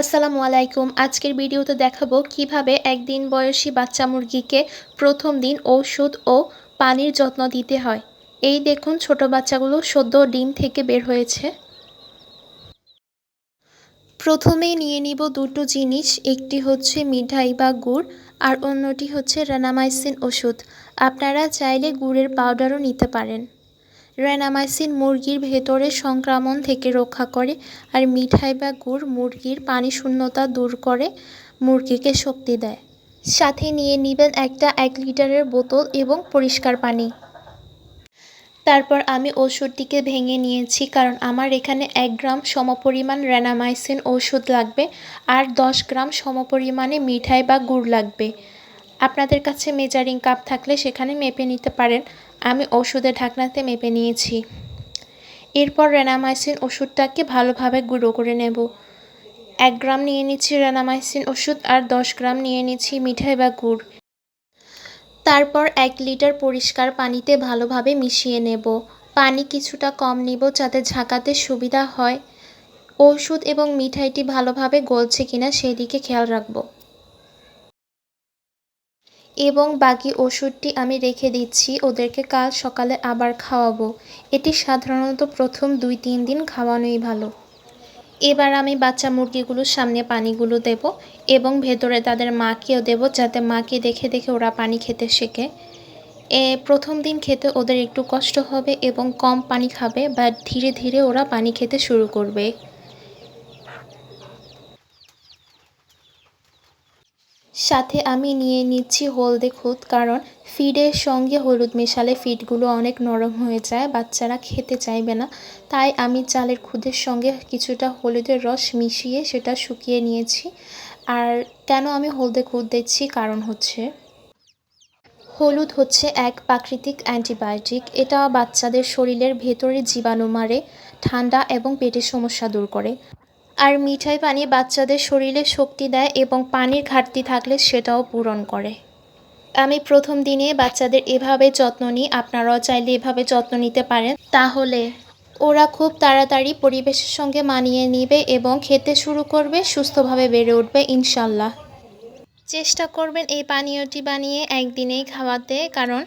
আসসালামু আলাইকুম। আজকের ভিডিওতে দেখাবো কীভাবে একদিন বয়সী বাচ্চা মুরগিকে প্রথম দিন ঔষধ ও পানির যত্ন দিতে হয়। এই দেখুন ছোট বাচ্চাগুলো সদ্য ডিম থেকে বের হয়েছে। প্রথমেই নিয়ে নিব দুটো জিনিস, একটি হচ্ছে মিঠাই বা গুড় আর অন্যটি হচ্ছে রেনামাইসিন ওষুধ। আপনারা চাইলে গুড়ের পাউডারও নিতে পারেন। রেনামাইসিন মুরগির ভেতরে সংক্রমণ থেকে রক্ষা করে আর মিঠাই বা গুড় মুরগির পানি শূন্যতা দূর করে, মুরগিকে শক্তি দেয়। সাথে নিয়ে নেবেন একটা এক লিটারের বোতল এবং পরিষ্কার পানি। তারপর আমি ওষুধটিকে ভেঙে নিয়েছি কারণ আমার এখানে এক গ্রাম সমপরিমাণ রেনামাইসিন ওষুধ লাগবে আর দশ গ্রাম সমপরিমাণে মিঠাই বা গুড় লাগবে। আপনাদের কাছে মেজারিং কাপ থাকলে সেখানে মেপে নিতে পারেন। আমি ওষুধের ঢাকনাতে মেপে নিয়েছি। এরপর রেনামাইসিন ওষুধটাকে ভালোভাবে গুঁড়ো করে নেব। এক গ্রাম নিয়ে নিচ্ছি রেনামাইসিন ওষুধ আর দশ গ্রাম নিয়ে নিচ্ছি মিঠাই বা গুড়। তারপর এক লিটার পরিষ্কার পানিতে ভালোভাবে মিশিয়ে নেব। পানি কিছুটা কম নিব যাতে ঝাঁকাতে সুবিধা হয়। ওষুধ এবং মিঠাইটি ভালোভাবে গলছে কিনা সেদিকে খেয়াল রাখব। এবং বাকি ওষুধটি আমি রেখে দিচ্ছি, ওদেরকে কাল সকালে আবার খাওয়াবো। এটি সাধারণত প্রথম দুই তিন দিন খাওয়ানোই ভালো। এবার আমি বাচ্চা মুরগিগুলোর সামনে পানিগুলো দেব এবং ভেতরে তাদের মাকেও দেব যাতে মাকে দেখে দেখে ওরা পানি খেতে শেখে। এ, প্রথম দিন খেতে ওদের একটু কষ্ট হবে এবং কম পানি খাবে বা ধীরে ধীরে ওরা পানি খেতে শুরু করবে। সাথে আমি নিয়ে নিচ্ছি হলদে খুদ, কারণ ফিডের সঙ্গে হলুদ মেশালে ফিডগুলো অনেক নরম হয়ে যায়, বাচ্চারা খেতে চাইবে না। তাই আমি চালের খুদের সঙ্গে কিছুটা হলুদের রস মিশিয়ে সেটা শুকিয়ে নিয়েছি। আর কেন আমি হলদে খুদ দিচ্ছি? কারণ হচ্ছে, হলুদ হচ্ছে এক প্রাকৃতিক অ্যান্টিবায়োটিক। এটা বাচ্চাদের শরীরের ভেতরে জীবাণু মারে, ঠান্ডা এবং পেটের সমস্যা দূর করে। আর মিঠাই পানি বাচ্চাদের শরীরে শক্তি দেয় এবং পানির ঘাটতি থাকলে সেটাও পূরণ করে। আমি প্রথম দিনে বাচ্চাদের এভাবে যত্ন নিই, আপনারাও চাইলে এভাবে যত্ন নিতে পারেন। তাহলে ওরা খুব তাড়াতাড়ি পরিবেশের সঙ্গে মানিয়ে নিবে এবং খেতে শুরু করবে, সুস্থভাবে বেড়ে উঠবে, ইনশাল্লাহ। চেষ্টা করবেন এই পানীয়টি বানিয়ে একদিনেই খাওয়াতে, কারণ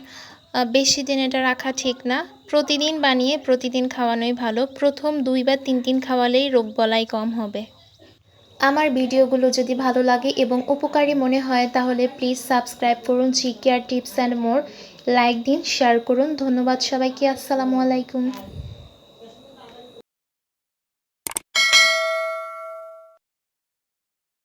বেশি দিন এটা রাখা ঠিক না। প্রতিদিন বানিয়ে প্রতিদিন খাওয়ানোই ভালো। প্রথম দুই বা তিন দিন খাওয়ালেই রোগ বলাই কম হবে। আমার ভিডিওগুলো যদি ভালো লাগে এবং উপকারী মনে হয়, তাহলে প্লিজ সাবস্ক্রাইব করুন G care tips and more. Like দিন, শেয়ার করুন। ধন্যবাদ সবাইকে। আসসালামু আলাইকুম।